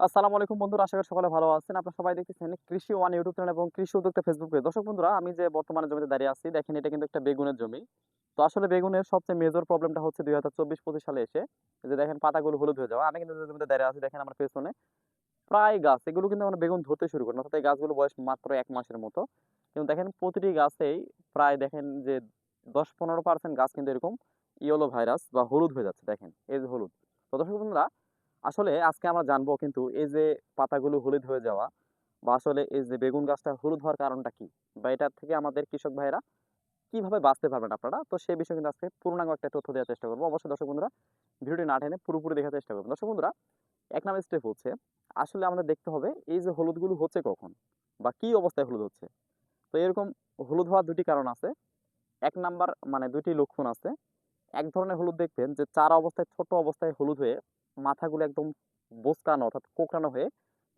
আসসালামু আলাইকুম বন্ধুরা, আশা করি সকলে ভালো আছেন। আপনারা সবাই দেখতেছেন কৃষি ওয়ান ইউটিউব চ্যানেল এবং কৃষি উদ্যোক্তা ফেসবুক দর্শক বন্ধুরা, আমি যে বর্তমানে জমিতে দাঁড়িয়ে আছি, দেখেন এটা কিন্তু একটা বেগুনের জমি। তো আসলে বেগুনের সবচেয়ে মেজর প্রবলেমটা হচ্ছে দুই হাজার চব্বিশ পঁচিশ সালে এসে যে দেখেন পাতাগুলো হলুদ হয়ে যাওয়া। আমি কিন্তু জমিতে দাঁড়িয়ে আছি, দেখেন আমার পেছনে প্রায় গাছ, এগুলো কিন্তু আমরা বেগুন ধরতে শুরু করি। অর্থাৎ এই গাছগুলো বয়স মাত্র এক মাসের মতো। কিন্তু দেখেন প্রতিটি গাছেই প্রায় দেখেন যে দশ পনেরো পার্সেন্ট গাছ কিন্তু এরকম ইয়েলো ভাইরাস বা হলুদ হয়ে যাচ্ছে, দেখেন। এই যে হলুদ। তো দর্শক বন্ধুরা আসলে আজকে আমরা জানব কিন্তু এই যে পাতাগুলো হলুদ হয়ে যাওয়া বা আসলে এই যে বেগুন গাছটা হলুদ হওয়ার কারণটা কি? বা এটা থেকে আমাদের কৃষক ভাইরা কীভাবে বাঁচতে পারবেন আপনারা? তো সেই বিষয়ে কিন্তু আজকে পূর্ণাঙ্গ একটা তথ্য দেওয়ার চেষ্টা করব। অবশ্যই দর্শক বন্ধুরা, ভিডিওটি না টেনে পুরোপুরি দেখার চেষ্টা করবেন। দর্শক বন্ধুরা, এক নাম্বার স্টেপ হচ্ছে, আসলে আমাদের দেখতে হবে এই যে হলুদগুলো হচ্ছে কখন বা কি অবস্থায় হলুদ হচ্ছে। তো এরকম হলুদ হওয়ার দুটি কারণ আছে। এক নাম্বার মানে দুটি লক্ষণ আছে। এক ধরনের হলুদ দেখবেন যে চারা অবস্থায়, ছোট অবস্থায় হলুদ হয়ে মাথাগুলো একদম বোসকানো অর্থাৎ কোকড়ানো হয়ে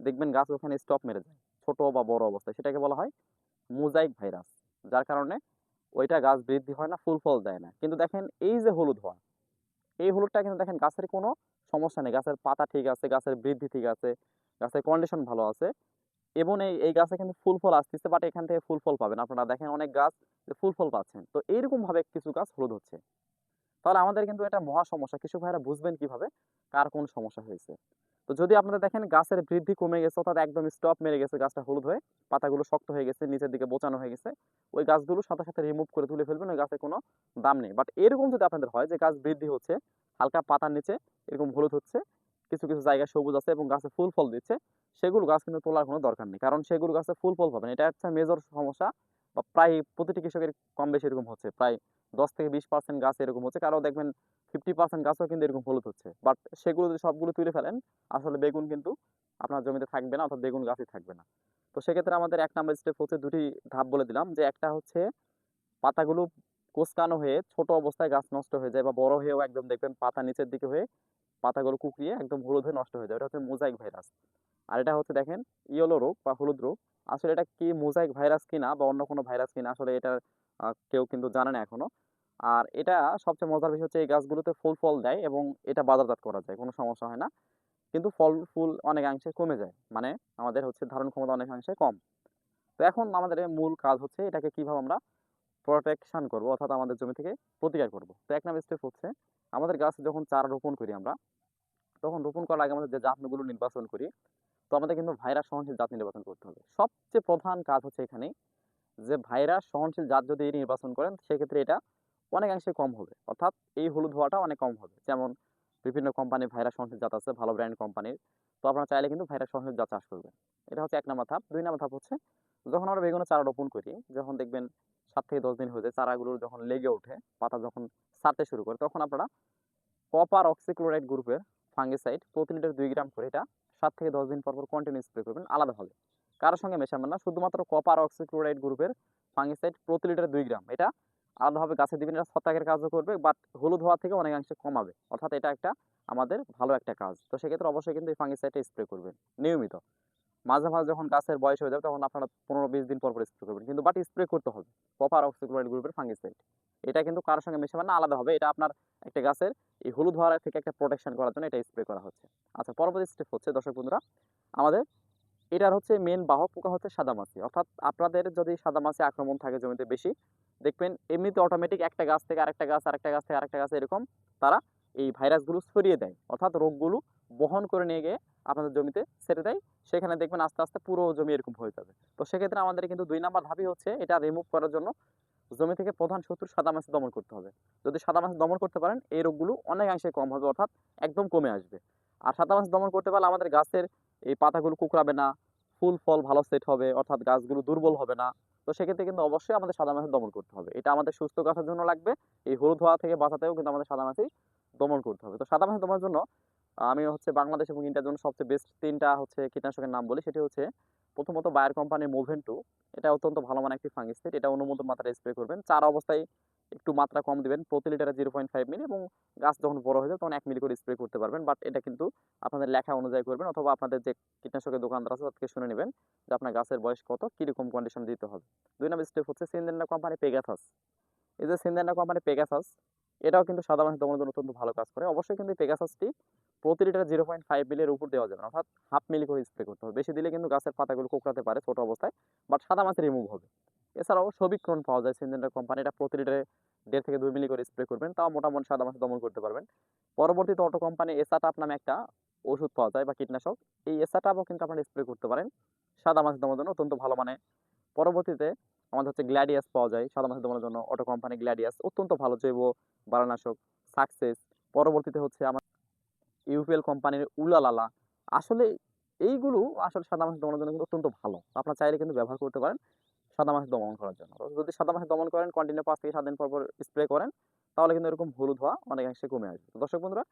দেখবেন গাছ ওখানে স্টপ মেরে যায়। ছোট বা বড় অবস্থায়। সেটাকে বলা হয় মোজাইক ভাইরাস যার কারণে ওইটা গাছ বৃদ্ধি হয় না, ফুল ফল দেয় না। কিন্তু দেখেন এই যে হলুদ হওয়া, এই হলুদটা কিন্তু দেখেন গাছের কোনো সমস্যা নেই। গাছের পাতা ঠিক আছে, গাছের বৃদ্ধি ঠিক আছে, গাছের কন্ডিশন ভালো আছে এবং এই এই গাছে কিন্তু ফুল ফল আসতেছে বাট এখান থেকে ফুল ফল পাবেন। আপনারা দেখেন অনেক গাছ ফুল ফল পাচ্ছেন। তো এইরকম ভাবে কিছু গাছ হলুদ হচ্ছে। তাহলে আমাদের কিন্তু এটা মহা সমস্যা। কৃষক ভাইরা বুঝবেন কীভাবে? কার কোন সমস্যা হয়েছে? তো যদি আপনারা দেখেন গাছের বৃদ্ধি কমে গেছে, অর্থাৎ একদম স্টপ মেরে গেছে গাছটা হলুদ হয়ে, পাতাগুলো শক্ত হয়ে গেছে, নিচের দিকে বোচানো হয়ে গেছে, ওই গাছগুলো সাথে সাথে রিমুভ করে তুলে ফেলবেন, ওই গাছের কোনো দাম নেই। বাট এরকম যদি আপনাদের হয় যে গাছ বৃদ্ধি হচ্ছে, হালকা পাতার নিচে, এরকম হলুদ হচ্ছে, কিছু কিছু জায়গায় সবুজ আছে এবং গাছে ফুল ফল দিচ্ছে, সেগুলো গাছ কিন্তু তোলার কোনো দরকার নেই। কারণ সেগুলো গাছে ফুল ফল পাবেন এটা একটা মেজর সমস্যা। বা প্রায় প্রতিটি কৃষকের কম বেশি এরকম হচ্ছে। প্রায় দশ থেকে বিশ পার্সেন্ট গাছ এরকম হচ্ছে। কারও দেখবেন ফিফটি পার্সেন্ট গাছও কিন্তু এরকম হলুদ হচ্ছে। বাট সেগুলো যদি সবগুলো তুলে ফেলেন, আসলে বেগুন কিন্তু আপনার জমিতে থাকবে না, অর্থাৎ বেগুন গাছই থাকবে না। তো সেক্ষেত্রে আমাদের এক নাম্বার স্টেপ হচ্ছে দুটি ধাপ বলে দিলাম। যে একটা হচ্ছে পাতাগুলো কোচকানো হয়ে ছোট অবস্থায় গাছ নষ্ট হয়ে যায় বা বড় হয়েও একদম দেখবেন পাতা নিচের দিকে হয়ে পাতাগুলো কুকিয়ে একদম হলুদ হয়ে নষ্ট হয়ে যায়। এটা হচ্ছে মোজাইক ভাইরাস আর এটা হচ্ছে দেখেন ইয়েলো রোগ বা হলুদ রোগ। আসলে এটা কি মোজাইক ভাইরাস কিনা বা অন্য কোনো ভাইরাস কিনা আসলে এটা কেউ কিন্তু জানে না এখনও। আর এটা সবচেয়ে মজার বিষয় হচ্ছে এই গাছগুলোতে ফুল ফল দেয় এবং এটা বাজারজাত করা যায়, কোনো সমস্যা হয় না। কিন্তু ফল, ফুল অনেকাংশে কমে যায় মানে আমাদের হচ্ছে ধারণ ক্ষমতা অনেকাংশে কম। তো এখন আমাদের মূল কাজ হচ্ছে এটাকে কীভাবে আমরা প্রোটেকশন করব অর্থাৎ আমাদের জমি থেকে প্রতিকার করব। তো এক নম্বর স্টেপ হচ্ছে আমাদের গাছ যখন চারা রোপণ করি আমরা, তখন রোপণ করার আগে আমাদের যে জাতগুলো নির্বাচন করি তো আমাদের কিন্তু ভাইরাস সহনশীল জাত নির্বাচন করতে হবে। সবচেয়ে প্রধান কাজ হচ্ছে এখানে যে ভাইরাস সহনশীল জাত যদি নির্বাচন করেন, সেক্ষেত্রে এটা অনেকাংশে কম হবে। অর্থাৎ এই হলুদ হওয়াটা অনেক কম হবে। যেমন বিভিন্ন কোম্পানির ভাইরাস সহনশীল জাত আছে, ভালো ব্র্যান্ড কোম্পানির তো আপনারা চাইলে কিন্তু ভাইরাস সহনশীল জাত চাষ করবেন। এটা হচ্ছে এক নম্বর ধাপ। দুই নম্বর ধাপ হচ্ছে যখন আমরা বেগুনের চারা রোপণ করি, যখন দেখবেন সাত থেকে দশ দিন হয়ে যায় চারাগুলোর যখন লেগে ওঠে, পাতা যখন ছাড়তে শুরু করে, তখন আপনারা কপার অক্সিক্লোরাইড গ্রুপের ফাঙ্গিসাইড প্রতি লিটার দুই গ্রাম করে এটা সাত থেকে দশ দিন পর পর কন্টিনিউ স্প্রে করবেন, আলাদাভাবে। কারোর সঙ্গে মেশাবেন না, শুধুমাত্র কপার অক্সিক্লোরাইড গ্রুপের ফাঙ্গিসাইড প্রতি লিটার দুই গ্রাম। এটা আলাদাভাবে গাছে দিবেন, এটা ছত্রাকের কাজও করবে বাট হলুদ হওয়া থেকে অনেকাংশে কমাবে। অর্থাৎ এটা একটা আমাদের ভালো একটা কাজ। তো সেক্ষেত্রে অবশ্যই কিন্তু এই ফাঙ্গিসাইডটা স্প্রে করবেন, নিয়মিত। মাঝে মাঝে যখন গাছের বয়স হয়ে যাবে তখন আপনারা পনেরো বিশ দিন পর পর স্প্রে করবেন। কিন্তু বাট স্প্রে করতে হবে। কপার অক্সিক্লোরাইড গ্রুপের ফাঙ্গিসাইড এটা কিন্তু কারোর সঙ্গে মেশাবেন না, আলাদা হবে। এটা আপনার একটা গাছের এই হলুদ হওয়ার থেকে একটা প্রোটেকশন করার জন্য এটা স্প্রে করা হচ্ছে। আচ্ছা পরবর্তী স্টেপ হচ্ছে, দর্শক বন্ধুরা, আমাদের এটার হচ্ছে মেন বাহক পোকা হচ্ছে সাদামাছি অর্থাৎ আপনাদের যদি সাদামাছি আক্রমণ থাকে জমিতে বেশি, দেখবেন এমনিতে অটোমেটিক একটা গাছ থেকে আরেকটা গাছ আরেকটা গাছ থেকে আরেকটা গাছ এরকম তারা এই ভাইরাসগুলো ছড়িয়ে দেয়। অর্থাৎ রোগগুলো বহন করে নিয়ে গিয়ে আপনাদের জমিতে ছেড়ে দেয়। সেখানে দেখবেন আস্তে আস্তে পুরো জমি এরকম হয়ে যাবে। তো সেক্ষেত্রে আমাদের কিন্তু দুই নাম্বার ধাপই হচ্ছে এটা রিমুভ করার জন্য জমি থেকে প্রধান শত্রু সাদামাছি দমন করতে হবে। যদি সাদামাছি দমন করতে পারেন, এই রোগগুলো অনেকাংশে কম হবে, অর্থাৎ একদম কমে আসবে। আর সাদামাছি দমন করতে পারলে আমাদের গাছের এই পাতাগুলো কুকড়াবে না, ফুল, ফল ভালো সেট হবে, অর্থাৎ গাছগুলো দুর্বল হবে না। তো সেক্ষেত্রে কিন্তু অবশ্যই আমাদের সাদামাছি দমন করতে হবে। এটা আমাদের সুস্থ গাছের জন্য লাগবে, এই হলুদ হওয়া থেকে বাঁচাতেও কিন্তু আমাদের সাদামাছি দমন করতে হবে। তো সাদামাছি দমনের জন্য আমি হচ্ছে বাংলাদেশ এবং ইন্ডিয়ার জন্য সবচেয়ে বেস্ট তিনটা হচ্ছে কীটনাশকের নাম বলি। সেটি হচ্ছে প্রথমত বায়ার কোম্পানির মোভেন্টু এটা অত্যন্ত ভালো মানের একটি ফাঙ্গিসাইড এটা অনুমোদন মাত্রায় স্প্রে করবেন। চার অবস্থায় একটু মাত্রা কম দিবেন, প্রতি লিটারে জিরো পয়েন্ট ফাইভ মিলি এবং গাছ যখন বড় হয়ে যায় তখন এক মিলি করে স্প্রে করতে পারবেন। বাট এটা কিন্তু আপনাদের লেখা অনুযায়ী করবেন অথবা আপনাদের যে কীটনাশকের দোকানদার আছে তাদেরকে শুনে নেবেন যে আপনার গাছের বয়স কত, কীরকম কন্ডিশন দিতে হবে। দুই নম্বর স্টেপ হচ্ছে সিনদেন্ডা কোম্পানি পেগাথাস এই যে সিনদেন্ডা কোম্পানি পেগাথাস এটাও কিন্তু সাদা মাছি দমনের জন্য অত্যন্ত ভালো কাজ করে। অবশ্যই কিন্তু পেগাসাসটি প্রতি লিটার জিরো পয়েন্ট ফাইভ মিলের উপর দেওয়া যাবে অর্থাৎ হাফ মিলি করে স্প্রে করতে হবে। বেশি দিলে কিন্তু গাছের পাতাগুলো কোকড়াতে পারে ছোট অবস্থায় বাট সাদা মাছি রিমুভ হবে। এছাড়াও সবিক্রণ পাওয়া যায় সিনজেন্টার কোম্পানি এটা প্রতি লিটারে দেড় থেকে দুই মিলি করে স্প্রে করবেন, তাও মোটামুটি সাদা মাছি দমন করতে পারবেন। পরবর্তীতে অটো কোম্পানি এসাটাপ নামে একটা ওষুধ পাওয়া যায় বা কীটনাশক, এই এসাটাপও কিন্তু আপনারা স্প্রে করতে পারেন। সাদা মাছি দমনের জন্য অত্যন্ত ভালো মানে। পরবর্তীতে আমাদের হচ্ছে গ্ল্যাডিয়াস পাওয়া যায়। সাদা মাছি দমনের জন্য অটো কোম্পানি গ্ল্যাডিয়াস অত্যন্ত ভালো জৈব বারানাশক সাকসেস পরবর্তীতে হচ্ছে আমার ইউপিএল কোম্পানির উলালালা। আসলে এইগুলো আসলে সাদা মাছি দমনের জন্য কিন্তু অত্যন্ত ভালো। আপনারা চাইলে কিন্তু ব্যবহার করতে পারেন সাদা মাছি দমন করার জন্য। যদি সাদা মাছি দমন করেন কন্টিনিউ পাঁচ থেকে সাত দিন পর পর স্প্রে করেন, তাহলে কিন্তু এরকম হলুদ হওয়া অনেকাংশে কমে আসবে। দর্শক বন্ধুরা,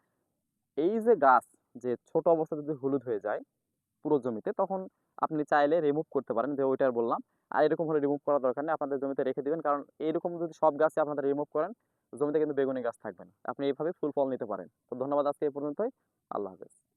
এই যে গাছ যে ছোট অবস্থায় যদি হলুদ হয়ে যায় পুরো জমিতে, তখন আপনি চাইলে রিমুভ করতে পারেন, যে ওইটার বললাম। আর এরকম হলে রিমুভ করার দরকার নেই, আপনাদের জমিতে রেখে দিবেন। কারণ এরকম যদি সব গাছে আপনাদের রিমুভ করেন, জমিতে কিন্তু বেগুনি গাছ থাকবে না। আপনি এইভাবে ফুল ফল নিতে পারেন। তো ধন্যবাদ আজকে এই পর্যন্তই। আল্লাহ হাফেজ।